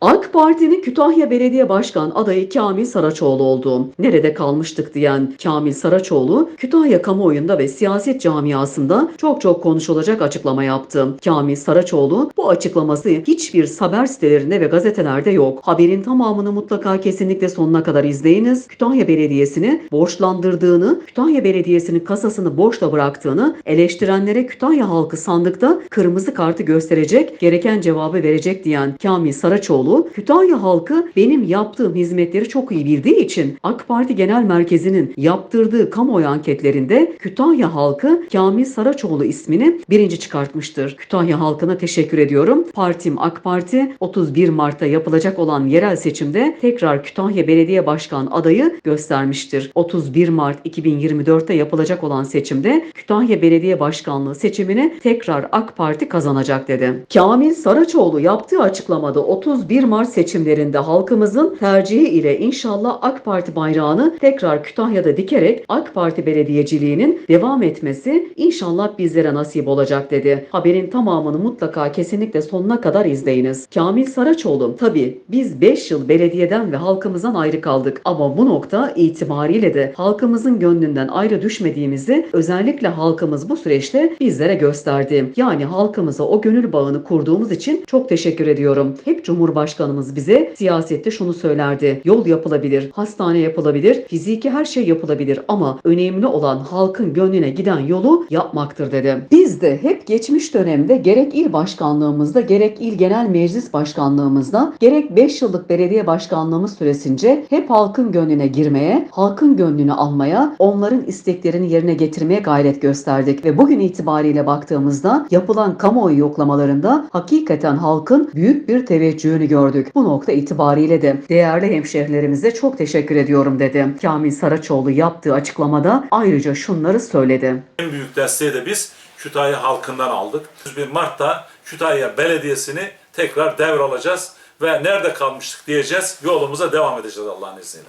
AK Parti'nin Kütahya Belediye Başkan adayı Kamil Saraçoğlu oldu. Nerede kalmıştık diyen Kamil Saraçoğlu, Kütahya kamuoyunda ve siyaset camiasında çok çok konuşulacak açıklama yaptı. Kamil Saraçoğlu bu açıklaması hiçbir haber sitelerinde ve gazetelerde yok. Haberin tamamını mutlaka kesinlikle sonuna kadar izleyiniz. Kütahya Belediyesi'ni borçlandırdığını, Kütahya Belediyesi'nin kasasını borçla bıraktığını, eleştirenlere Kütahya halkı sandıkta kırmızı kartı gösterecek, gereken cevabı verecek diyen Kamil Saraçoğlu, Kütahya halkı benim yaptığım hizmetleri çok iyi bildiği için AK Parti Genel Merkezi'nin yaptırdığı kamuoyu anketlerinde Kütahya halkı Kamil Saraçoğlu ismini birinci çıkartmıştır. Kütahya halkına teşekkür ediyorum. Partim AK Parti 31 Mart'ta yapılacak olan yerel seçimde tekrar Kütahya Belediye Başkan adayı göstermiştir. 31 Mart 2024'te yapılacak olan seçimde Kütahya Belediye Başkanlığı seçimini tekrar AK Parti kazanacak dedi. Kamil Saraçoğlu yaptığı açıklamada 31 Mart seçimlerinde halkımızın tercihi ile inşallah AK Parti bayrağını tekrar Kütahya'da dikerek AK Parti belediyeciliğinin devam etmesi inşallah bizlere nasip olacak dedi. Haberin tamamını mutlaka kesinlikle sonuna kadar izleyiniz. Kamil Saraçoğlu tabi biz 5 yıl belediyeden ve halkımızdan ayrı kaldık ama bu nokta itibariyle de halkımızın gönlünden ayrı düşmediğimizi özellikle halkımız bu süreçte bizlere gösterdi. Yani halkımıza o gönül bağını kurduğumuz için çok teşekkür ediyorum. Hep Cumhurbaşkanımız bize siyasette şunu söylerdi. Yol yapılabilir, hastane yapılabilir, fiziki her şey yapılabilir ama önemli olan halkın gönlüne giden yolu yapmaktır dedi. Biz de hep geçmiş dönemde gerek il başkanlığımızda gerek il genel meclis başkanlığımızda gerek 5 yıllık belediye başkanlığımız süresince hep halkın gönlüne girmeye, halkın gönlünü almaya, onların isteklerini yerine getirmeye gayret gösterdik ve bugün itibariyle baktığımızda yapılan kamuoyu yoklamalarında hakikaten halkın büyük bir teveccühünü gördük. Bu nokta itibariyle de değerli hemşehrilerimize çok teşekkür ediyorum dedi. Kamil Saraçoğlu yaptığı açıklamada ayrıca şunları söyledi. En büyük desteği de biz Kütahya halkından aldık. 31 Mart'ta Kütahya Belediyesi'ni tekrar devralacağız ve nerede kalmıştık diyeceğiz. Yolumuza devam edeceğiz Allah'ın izniyle.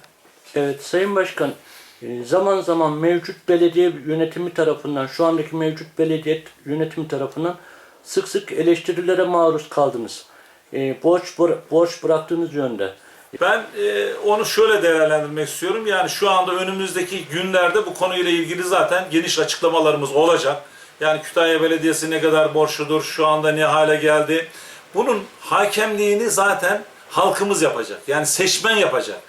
Evet Sayın Başkan, e, zaman zaman mevcut belediye yönetimi tarafından, şu andaki mevcut belediye yönetimi tarafından sık sık eleştirilere maruz kaldınız. E, borç, borç bıraktığınız yönde. Ben e, onu şöyle değerlendirmek istiyorum. Yani şu anda önümüzdeki günlerde bu konuyla ilgili zaten geniş açıklamalarımız olacak. Yani Kütahya Belediyesi ne kadar borçludur, şu anda ne hale geldi. Bunun hakemliğini zaten halkımız yapacak. Yani seçmen yapacak.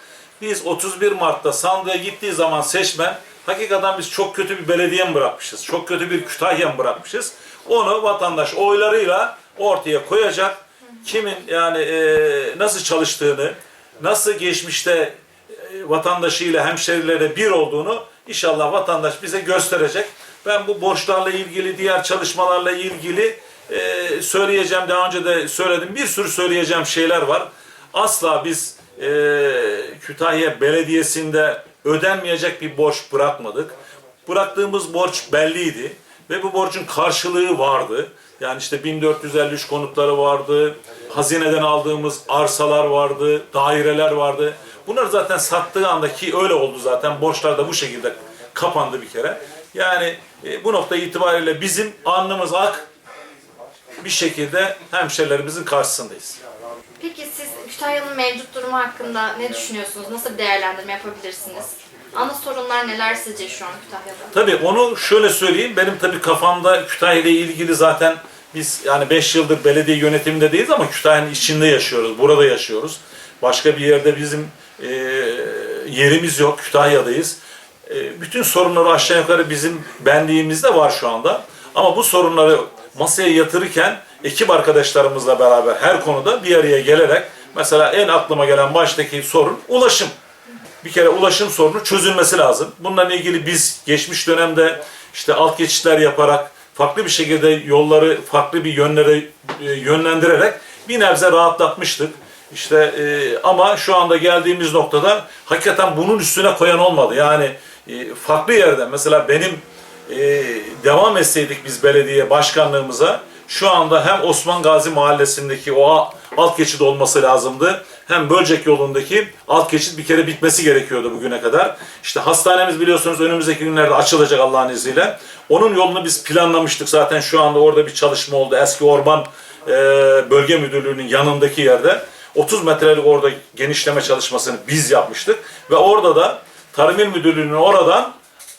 Biz 31 Mart'ta sandığa gittiği zaman seçmen hakikaten biz çok kötü bir belediye mi bırakmışız, çok kötü bir Kütahya mı bırakmışız? Onu vatandaş oylarıyla ortaya koyacak. Kimin yani e, nasıl çalıştığını, nasıl geçmişte e, vatandaşıyla, hemşerilerle bir olduğunu inşallah vatandaş bize gösterecek. Ben bu borçlarla ilgili, diğer çalışmalarla ilgili e, söyleyeceğim, daha önce de söyledim, bir sürü söyleyeceğim şeyler var. Asla biz e, Kütahya Belediyesi'nde ödenmeyecek bir borç bırakmadık. Bıraktığımız borç belliydi ve bu borcun karşılığı vardı. Yani işte 1453 konutları vardı, hazineden aldığımız arsalar vardı, daireler vardı. Bunlar zaten sattığı andaki öyle oldu zaten. Borçlar da bu şekilde kapandı bir kere. Yani e, bu nokta itibariyle bizim alnımız ak bir şekilde hemşerilerimizin karşısındayız. Peki siz Kütahya'nın mevcut durumu hakkında ne düşünüyorsunuz? Nasıl bir değerlendirme yapabilirsiniz? Ana sorunlar neler sizce şu an Kütahya'da? Tabii onu şöyle söyleyeyim. Benim tabii kafamda Kütahya ile ilgili zaten biz yani 5 yıldır belediye yönetiminde değiliz ama Kütahya'nın içinde yaşıyoruz. Burada yaşıyoruz. Başka bir yerde bizim e, yerimiz yok. Kütahya'dayız. E, bütün sorunları aşağı yukarı bizim benliğimizde var şu anda. Ama bu sorunları masaya yatırırken ekip arkadaşlarımızla beraber her konuda bir araya gelerek mesela en aklıma gelen baştaki sorun ulaşım bir kere ulaşım sorunu çözülmesi lazım. Bununla ilgili biz geçmiş dönemde işte alt geçitler yaparak farklı bir şekilde yolları farklı bir yönlere e, yönlendirerek bir nebze rahatlatmıştık. İşte e, ama şu anda geldiğimiz noktada hakikaten bunun üstüne koyan olmadı. Yani e, farklı yerde mesela benim e, devam etseydik biz belediye başkanlığımıza şu anda hem Osman Gazi mahallesindeki o alt geçit olması lazımdı. Hem Bölcek yolundaki alt geçit bir kere bitmesi gerekiyordu bugüne kadar. İşte hastanemiz biliyorsunuz önümüzdeki günlerde açılacak Allah'ın izniyle. Onun yolunu biz planlamıştık zaten şu anda orada bir çalışma oldu. Eski Orman e, Bölge Müdürlüğü'nün yanındaki yerde. 30 metrelik orada genişleme çalışmasını biz yapmıştık. Ve orada da Tarım İl Müdürlüğü'nün oradan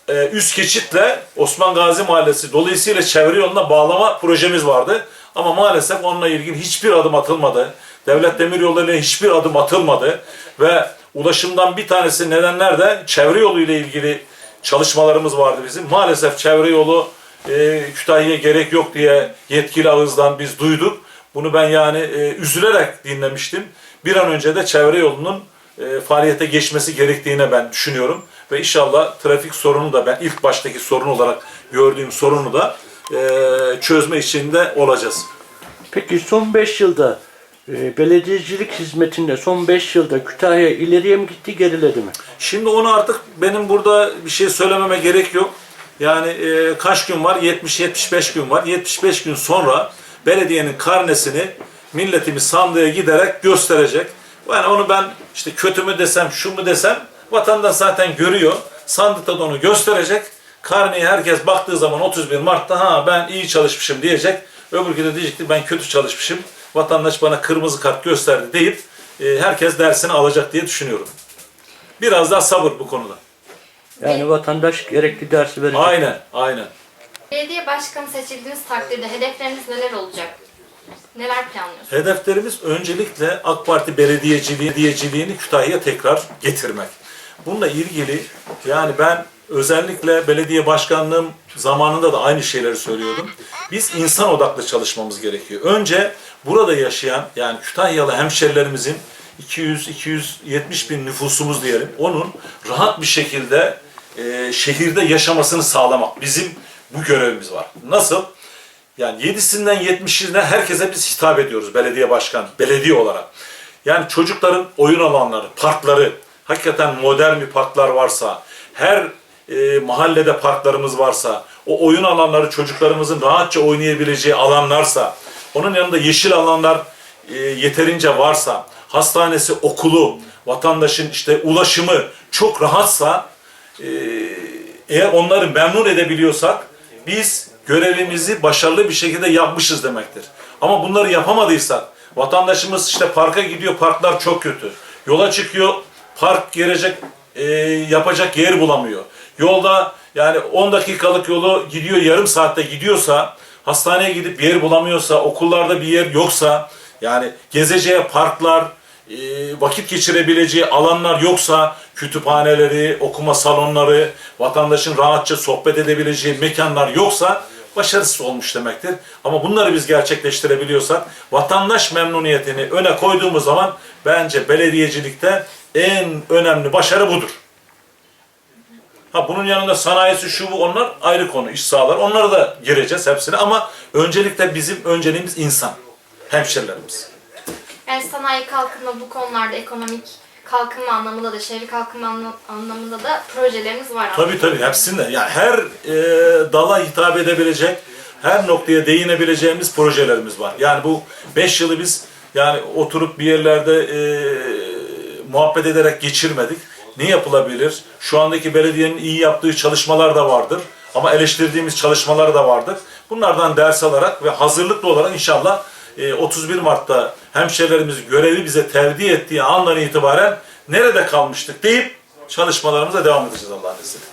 e, üst geçitle Osman Gazi Mahallesi dolayısıyla çevre yoluna bağlama projemiz vardı. Ama maalesef onunla ilgili hiçbir adım atılmadı. Devlet Demiryolları ile hiçbir adım atılmadı. Ve ulaşımdan bir tanesi nedenler de çevre yolu ile ilgili çalışmalarımız vardı bizim. Maalesef çevre yolu e, Kütahya'ya gerek yok diye yetkili ağızdan biz duyduk. Bunu ben yani e, üzülerek dinlemiştim. Bir an önce de çevre yolunun e, faaliyete geçmesi gerektiğine ben düşünüyorum. Ve inşallah trafik sorunu da ben ilk baştaki sorun olarak gördüğüm sorunu da e, çözme içinde olacağız. Peki son 5 yılda belediyecilik hizmetinde son 5 yılda Kütahya ileriye mi gitti geriledi mi? Şimdi onu artık benim burada bir şey söylememe gerek yok. Yani e, kaç gün var? 70-75 gün var. 75 gün sonra belediyenin karnesini milletimiz sandığa giderek gösterecek. Yani onu ben işte kötü mü desem, şu mu desem vatandaş zaten görüyor. Sandıkta da onu gösterecek. Karneye herkes baktığı zaman 31 Mart'ta ha ben iyi çalışmışım diyecek. Öbürkü de diyecek ki ben kötü çalışmışım. Vatandaş bana kırmızı kart gösterdi deyip e, herkes dersini alacak diye düşünüyorum. Biraz daha sabır bu konuda. Yani vatandaş gerekli dersi verecek. Aynen, aynen. Belediye başkanı seçildiğiniz takdirde hedefleriniz neler olacak? Neler planlıyorsunuz? Hedeflerimiz öncelikle AK Parti belediyeciliği, belediyeciliğini Kütahya'ya tekrar getirmek. Bununla ilgili yani ben özellikle belediye başkanlığım zamanında da aynı şeyleri söylüyordum. Biz insan odaklı çalışmamız gerekiyor. Önce burada yaşayan yani Kütahyalı hemşerilerimizin 200-270 bin nüfusumuz diyelim. Onun rahat bir şekilde e, şehirde yaşamasını sağlamak. Bizim bu görevimiz var. Nasıl? Yani 7'sinden 70'ine herkese biz hitap ediyoruz belediye başkan, belediye olarak. Yani çocukların oyun alanları, parkları, hakikaten modern bir parklar varsa, her e, mahallede parklarımız varsa, o oyun alanları çocuklarımızın rahatça oynayabileceği alanlarsa, onun yanında yeşil alanlar e, yeterince varsa, hastanesi, okulu, vatandaşın işte ulaşımı çok rahatsa, e, eğer onları memnun edebiliyorsak biz görevimizi başarılı bir şekilde yapmışız demektir. Ama bunları yapamadıysak vatandaşımız işte parka gidiyor parklar çok kötü. Yola çıkıyor park gelecek e, yapacak yer bulamıyor. Yolda yani 10 dakikalık yolu gidiyor yarım saatte gidiyorsa hastaneye gidip yer bulamıyorsa okullarda bir yer yoksa yani gezeceği parklar e, vakit geçirebileceği alanlar yoksa kütüphaneleri, okuma salonları, vatandaşın rahatça sohbet edebileceği mekanlar yoksa başarısız olmuş demektir. Ama bunları biz gerçekleştirebiliyorsak vatandaş memnuniyetini öne koyduğumuz zaman bence belediyecilikte en önemli başarı budur. Ha bunun yanında sanayisi şu bu onlar ayrı konu iş sağlar. Onlara da gireceğiz hepsine ama öncelikle bizim önceliğimiz insan. Hemşerilerimiz. Yani sanayi kalkınma bu konularda ekonomik kalkınma anlamında da şehir kalkınma anla- anlamında da projeleriniz var. Tabii tabii hepsinde. Yani her e, dala hitap edebilecek, her noktaya değinebileceğimiz projelerimiz var. Yani bu 5 yılı biz yani oturup bir yerlerde e, muhabbet ederek geçirmedik. Ne yapılabilir? Şu andaki belediyenin iyi yaptığı çalışmalar da vardır. Ama eleştirdiğimiz çalışmalar da vardır. Bunlardan ders alarak ve hazırlıklı olarak inşallah e, 31 Mart'ta hemşehrilerimiz görevi bize tevdi ettiği andan itibaren nerede kalmıştık deyip çalışmalarımıza devam edeceğiz Allah'ın izniyle.